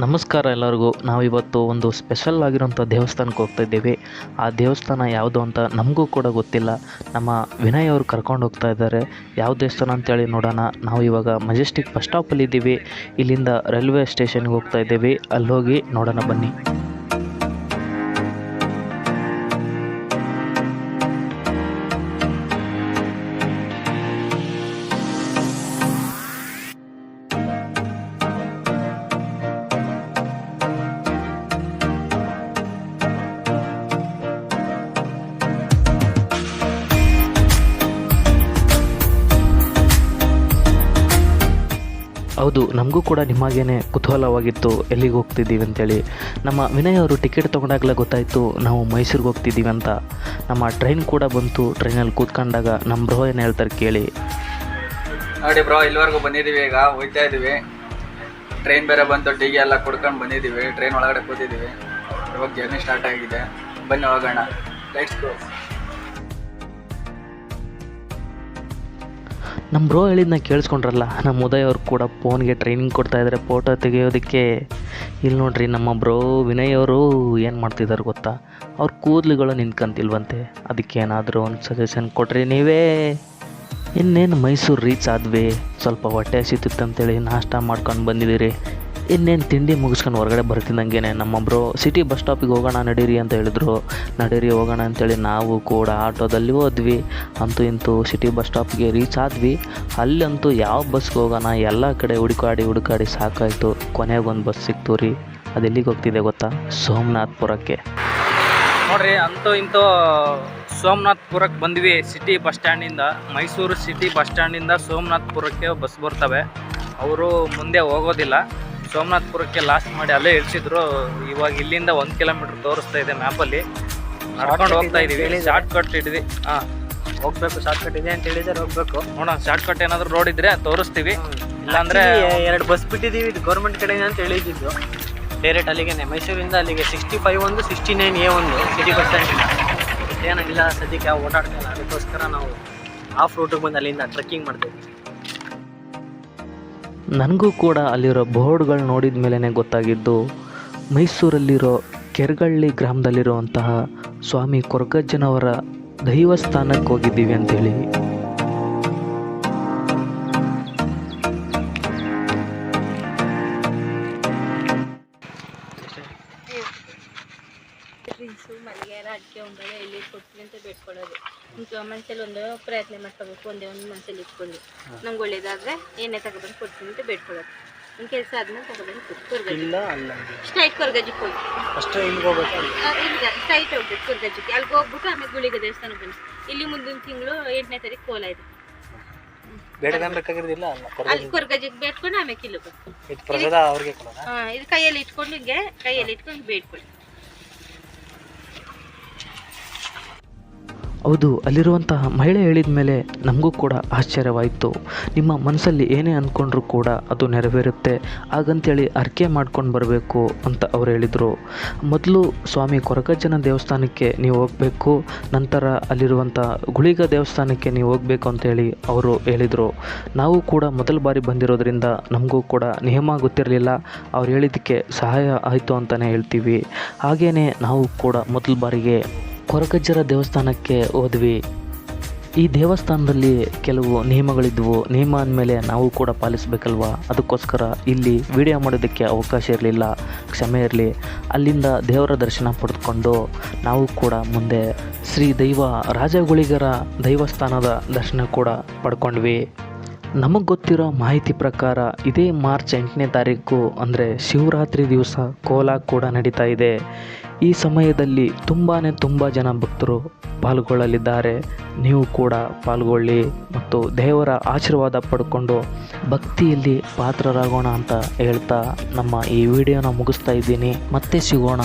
ನಮಸ್ಕಾರ ಎಲ್ಲರಿಗೂ. ನಾವಿವತ್ತು ಒಂದು ಸ್ಪೆಷಲ್ ಆಗಿರುವಂಥ ದೇವಸ್ಥಾನಕ್ಕೆ ಹೋಗ್ತಾ ಇದ್ದೀವಿ. ಆ ದೇವಸ್ಥಾನ ಯಾವುದು ಅಂತ ನಮಗೂ ಕೂಡ ಗೊತ್ತಿಲ್ಲ. ನಮ್ಮ ವಿನಯ್ ಅವರು ಕರ್ಕೊಂಡು ಹೋಗ್ತಾ ಇದ್ದಾರೆ. ಯಾವ ದೇವಸ್ಥಾನ ಅಂತೇಳಿ ನೋಡೋಣ. ನಾವು ಇವಾಗ ಮೆಜೆಸ್ಟಿಕ್ ಬಸ್ ಸ್ಟಾಪಲ್ಲಿ ಇದ್ದೀವಿ. ಇಲ್ಲಿಂದ ರೈಲ್ವೆ ಸ್ಟೇಷನ್ಗೆ ಹೋಗ್ತಾ ಇದ್ದೀವಿ. ಅಲ್ಲಿ ಹೋಗಿ ನೋಡೋಣ ಬನ್ನಿ. ಹೌದು, ನಮಗೂ ಕೂಡ ನಿಮಗೇನೆ ಕುತೂಹಲವಾಗಿತ್ತು ಎಲ್ಲಿಗೆ ಹೋಗ್ತಿದ್ದೀವಿ ಅಂತೇಳಿ. ನಮ್ಮ ವಿನಯ್ ಅವರು ಟಿಕೆಟ್ ತೊಗೊಂಡಾಗಲೇ ಗೊತ್ತಾಯಿತು ನಾವು ಮೈಸೂರಿಗೆ ಹೋಗ್ತಿದ್ದೀವಿ ಅಂತ. ನಮ್ಮ ಟ್ರೈನ್ ಕೂಡ ಬಂತು, ಟ್ರೈನಲ್ಲಿ ಕೂತ್ಕೊಂಡಾಗ ನಮ್ಮ ಬ್ರೋ ಏನು ಹೇಳ್ತಾರೆ ಕೇಳಿ. ನೋಡಿ ಬ್ರೋ, ಇಲ್ಲಿವರೆಗೂ ಬಂದಿದ್ದೀವಿ ಈಗ ಹೋಗ್ತಾ ಇದ್ದೀವಿ. ಟ್ರೈನ್ ಬೇರೆ ಬಂತು ಟೀಗೆ ಎಲ್ಲ ಕೊಡ್ಕೊಂಡು ಬಂದಿದ್ದೀವಿ, ಟ್ರೈನ್ ಒಳಗಡೆ ಕೂತಿದ್ದೀವಿ. ಇವಾಗ ಜರ್ನಿ ಸ್ಟಾರ್ಟ್ ಆಗಿದೆ. ಬನ್ನಿ, ಹೋಗೋಣ. ಲೈಟ್ಸ್ ಗೋ ನಮ್ಮ ಬ್ರೋ ಹೇಳಿದ್ನ ಕೇಳಿಸ್ಕೊಂಡ್ರಲ್ಲ ನಮ್ಮ ಉದಯ್ ಅವ್ರು ಕೂಡ ಫೋನ್ಗೆ ಟ್ರೈನಿಂಗ್ ಕೊಡ್ತಾ ಇದ್ದಾರೆ ಫೋಟೋ ತೆಗೆಯೋದಕ್ಕೆ. ಇಲ್ಲಿ ನೋಡ್ರಿ ನಮ್ಮ ಬ್ರೋ ವಿನಯ್ ಅವರು ಏನು ಮಾಡ್ತಿದ್ದಾರೆ ಗೊತ್ತಾ? ಅವ್ರ ಕೂದಲುಗಳು ನಿಂತ್ಕೊಂತಿಲ್ವಂತೆ ಅದಕ್ಕೇನಾದರೂ ಒಂದು ಸಜೆಷನ್ ಕೊಟ್ರಿ ನೀವೇ. ಇನ್ನೇನು ಮೈಸೂರು ರೀಚ್ ಆದ್ವಿ? ಸ್ವಲ್ಪ ಹೊಟ್ಟೆ ಹಸಿತಿತ್ತು ಅಂತೇಳಿ ನಾಷ್ಟ ಮಾಡ್ಕೊಂಡು ಬಂದಿದ್ದೀರಿ. ಇನ್ನೇನು ತಿಂಡಿ ಮುಗಿಸ್ಕೊಂಡು ಹೊರಗಡೆ ಬರ್ತಿದ್ದಂಗೆ ನಮ್ಮೊಬ್ಬರು ಸಿಟಿ ಬಸ್ ಸ್ಟಾಪಿಗೆ ಹೋಗೋಣ ನಡೀರಿ ಅಂತ ಹೇಳಿದ್ರು. ನಡೀರಿ ಹೋಗೋಣ ಅಂತೇಳಿ ನಾವು ಕೂಡ ಆಟೋದಲ್ಲಿ ಹೋದ್ವಿ. ಅಂತೂ ಇಂತೂ ಸಿಟಿ ಬಸ್ ಸ್ಟಾಪ್ಗೆ ರೀಚ್ ಆದ್ವಿ. ಅಲ್ಲಂತೂ ಯಾವ ಬಸ್ಗೆ ಹೋಗೋಣ, ಎಲ್ಲ ಕಡೆ ಹುಡುಕಾಡಿ ಹುಡುಕಾಡಿ ಸಾಕಾಯಿತು. ಕೊನೆಗೆ ಒಂದು ಬಸ್ ಸಿಕ್ತು ರೀ. ಅದು ಎಲ್ಲಿಗೆ ಹೋಗ್ತಿದೆ ಗೊತ್ತಾ? ಸೋಮನಾಥ್ಪುರಕ್ಕೆ. ನೋಡ್ರಿ, ಅಂತೂ ಇಂತೂ ಸೋಮನಾಥ್ಪುರಕ್ಕೆ ಬಂದ್ವಿ ಸಿಟಿ ಬಸ್ ಸ್ಟ್ಯಾಂಡಿಂದ ಮೈಸೂರು ಸಿಟಿ ಬಸ್ ಸ್ಟ್ಯಾಂಡಿಂದ ಸೋಮನಾಥ್ಪುರಕ್ಕೆ ಬಸ್ ಬರ್ತವೆ. ಅವರು ಮುಂದೆ ಹೋಗೋದಿಲ್ಲ. ಸೋಮನಾಥ್ಪುರಕ್ಕೆ ಲಾಸ್ಟ್ ಮಾಡಿ ಅಲ್ಲೇ ಇಳಿಸಿದ್ರು. ಇವಾಗ ಇಲ್ಲಿಂದ ಒಂದು ಕಿಲೋಮೀಟರ್ ತೋರಿಸ್ತಾ ಇದೆ ಮ್ಯಾಪಲ್ಲಿ ನಡ್ಕೊಂಡು ಹೋಗ್ತಾ ಇದೀವಿ. ಶಾರ್ಟ್ ಕಟ್ ಹಿಡಿದು ಹಾಂ. ಹೋಗ್ಬೇಕು ಶಾರ್ಟ್ ಕಟ್ ಇದೆ ಅಂತ ಹೇಳಿದ್ರೆ ಹೋಗ್ಬೇಕು. ನೋಡೋಣ ಶಾರ್ಟ್ ಕಟ್ ಏನಾದರೂ ರೋಡ್ ಇದ್ರೆ ತೋರಿಸ್ತೀವಿ. ಇಲ್ಲಾಂದ್ರೆ ಎರಡು ಬಸ್ ಬಿಟ್ಟಿದ್ದೀವಿ. ಇದು ಗೌರ್ಮೆಂಟ್ ಕಡೆಯಿಂದ ಅಂತ ಹೇಳಿದ್ದು. ಡೈರೆಕ್ಟ್ ಅಲ್ಲಿಗೆ ಮೈಸೂರಿಂದ ಅಲ್ಲಿಗೆ ಸಿಕ್ಸ್ಟಿ ಫೈವ್ ಒಂದು ಸಿಕ್ಸ್ಟಿ ನೈನ್ ಎ ಒಂದು ಸಿಟಿ ಬಸ್ ಸ್ಟ್ಯಾಂಡ್ ಏನಾಗಿಲ್ಲ ಸದ್ಯಕ್ಕೆ ಯಾವ ಓಡಾಡ್ತಿಲ್ಲ ಅದಕ್ಕೋಸ್ಕರ ನಾವು ಆಫ್ ರೂಟಿಗೆ ಬಂದು ಅಲ್ಲಿಂದ ಟ್ರೆಕ್ಕಿಂಗ್ ಮಾಡ್ತೀವಿ ನನಗೂ ಕೂಡ ಅಲ್ಲಿರೋ ಬೋರ್ಡ್ಗಳು ನೋಡಿದ ಮೇಲೇ ಗೊತ್ತಾಗಿದ್ದು, ಮೈಸೂರಲ್ಲಿರೋ ಕೆರಗಳ್ಳಿ ಗ್ರಾಮದಲ್ಲಿರುವಂತಹ ಸ್ವಾಮಿ ಕೊರಗಜ್ಜನವರ ದೈವಸ್ಥಾನಕ್ಕೆ ಹೋಗಿದ್ದೀವಿ ಮಲ್ಲಿಗೆ ಅಡಿಕೆ ಒಂಬಳೆ ಇಲ್ಲಿ ಕೊಡ್ತೀನಿ ಅಂತ ಬೇಡ್ಕೊಳ್ಳೋದು ಮನ್ಸಲ್ಲಿ ಒಂದು ಪ್ರಯತ್ನ ಮಾಡ್ಕೋಬೇಕು ಒಂದೇ ಒಂದು ಮನ್ಸಲ್ಲಿ ಇಟ್ಕೊಂಡು. ನಮ್ಗೆ ಒಳ್ಳೇದಾದ್ರೆ ಏನೇ ತಗೊಬಂದು ಕೊಡ್ತೀನಿ ಅಂತ ಬೇಡ್ಕೊಳ್ಳೋದು ಒಂದು ಕೆಲಸ ಆದ್ಮೇಲೆ ತಗೊಬಂದು ಅಲ್ಲ. ಸ್ಟ್ರೈಟ್ ಕೊರ್ಗಜ್ಜಿಗೆ ಹೋಗಿ ಹೋಗಬೇಕು? ಹೋಗ್ಬೇಕು ಇಲ್ಲ ಸ್ಟ್ರೈಟ್ ಹೋಗ್ಬೇಕು ಕೊರ್ಗಜ್ಜಿಗೆ ಅಲ್ಲಿಗೆ ಹೋಗ್ಬಿಟ್ಟು ಆಮೇಲೆ ಗುಳಿಗೆ ದೇವಸ್ಥಾನ ಬನ್ನಿ. ಇಲ್ಲಿ ಮುಂದಿನ ತಿಂಗಳು ಎಂಟನೇ ತಾರೀಕು ಕೋಲ ಇದೆ. ಬೇಡ ಬೇಕಾಗಿರೋದಿಲ್ಲ ಅಲ್ಲ ಕೊರ್ಗಜ್ಜಿಗೆ ಬೇಡ್ಕೊಂಡು ಆಮೇಲೆ ಪ್ರಸಾದ ಅವ್ರಿಗೆ ಹಾಂ ಇದು ಕೈಯಲ್ಲಿ ಇಟ್ಕೊಂಡು ಹಿಂಗೆ ಕೈಯಲ್ಲಿ ಇಟ್ಕೊಂಡು ಬೇಡ್ಕೊಳ್ಳಿ. ಹೌದು, ಅಲ್ಲಿರುವಂತಹ ಮಹಿಳೆ ಹೇಳಿದ ಮೇಲೆ ನಮಗೂ ಕೂಡ ಆಶ್ಚರ್ಯವಾಯಿತು. ನಿಮ್ಮ ಮನಸ್ಸಲ್ಲಿ ಏನೇ ಅಂದ್ಕೊಂಡ್ರೂ ಕೂಡ ಅದು ನೆರವೇರುತ್ತೆ. ಹಾಗಂತೇಳಿ ಅರ್ಕೆ ಮಾಡ್ಕೊಂಡು ಬರಬೇಕು ಅಂತ ಅವ್ರು ಹೇಳಿದರು. ಮೊದಲು ಸ್ವಾಮಿ ಕೊರಗಜ್ಜನ ದೇವಸ್ಥಾನಕ್ಕೆ ನೀವು ಹೋಗಬೇಕು, ನಂತರ ಅಲ್ಲಿರುವಂಥ ಗುಳಿಗ ದೇವಸ್ಥಾನಕ್ಕೆ ನೀವು ಹೋಗಬೇಕು ಅಂತೇಳಿ ಅವರು ಹೇಳಿದರು. ನಾವು ಕೂಡ ಮೊದಲ ಬಾರಿ ಬಂದಿರೋದ್ರಿಂದ ನಮಗೂ ಕೂಡ ನಿಯಮ ಗೊತ್ತಿರಲಿಲ್ಲ. ಅವ್ರು ಹೇಳಿದ್ದಕ್ಕೆ ಸಹಾಯ ಆಯಿತು ಅಂತಲೇ ಹೇಳ್ತೀವಿ. ಹಾಗೆಯೇ ನಾವು ಕೂಡ ಮೊದಲ ಬಾರಿಗೆ ಕೊರಗಜ್ಜರ ದೇವಸ್ಥಾನಕ್ಕೆ ಹೋದ್ವಿ. ಈ ದೇವಸ್ಥಾನದಲ್ಲಿ ಕೆಲವು ನಿಯಮಗಳಿದ್ವು. ನಿಯಮ ಅಂದಮೇಲೆ ನಾವು ಕೂಡ ಪಾಲಿಸಬೇಕಲ್ವಾ? ಅದಕ್ಕೋಸ್ಕರ ಇಲ್ಲಿ ವಿಡಿಯೋ ಮಾಡೋದಕ್ಕೆ ಅವಕಾಶ ಇರಲಿಲ್ಲ. ಕ್ಷಮೆ ಇರಲಿ. ಅಲ್ಲಿಂದ ದೇವರ ದರ್ಶನ ಪಡೆದುಕೊಂಡು ನಾವು ಕೂಡ ಮುಂದೆ ಶ್ರೀ ದೈವ ರಾಜಗುಳಿಗರ ದೈವಸ್ಥಾನದ ದರ್ಶನ ಕೂಡ ಪಡ್ಕೊಂಡ್ವಿ. ನಮಗೆ ಗೊತ್ತಿರೋ ಮಾಹಿತಿ ಪ್ರಕಾರ ಇದೇ ಮಾರ್ಚ್ ಎಂಟನೇ ತಾರೀಕು ಅಂದರೆ ಶಿವರಾತ್ರಿ ದಿವಸ ಕೋಲ ಕೂಡ ನಡೀತಾ ಇದೆ. ಈ ಸಮಯದಲ್ಲಿ ತುಂಬಾ ತುಂಬ ಜನ ಭಕ್ತರು ಪಾಲ್ಗೊಳ್ಳಲಿದ್ದಾರೆ. ನೀವು ಕೂಡ ಪಾಲ್ಗೊಳ್ಳಿ ಮತ್ತು ದೇವರ ಆಶೀರ್ವಾದ ಪಡ್ಕೊಂಡು ಭಕ್ತಿಯಲ್ಲಿ ಪಾತ್ರರಾಗೋಣ ಅಂತ ಹೇಳ್ತಾ ನಮ್ಮ ಈ ವಿಡಿಯೋನ ಮುಗಿಸ್ತಾ ಇದ್ದೀನಿ. ಮತ್ತೆ ಸಿಗೋಣ.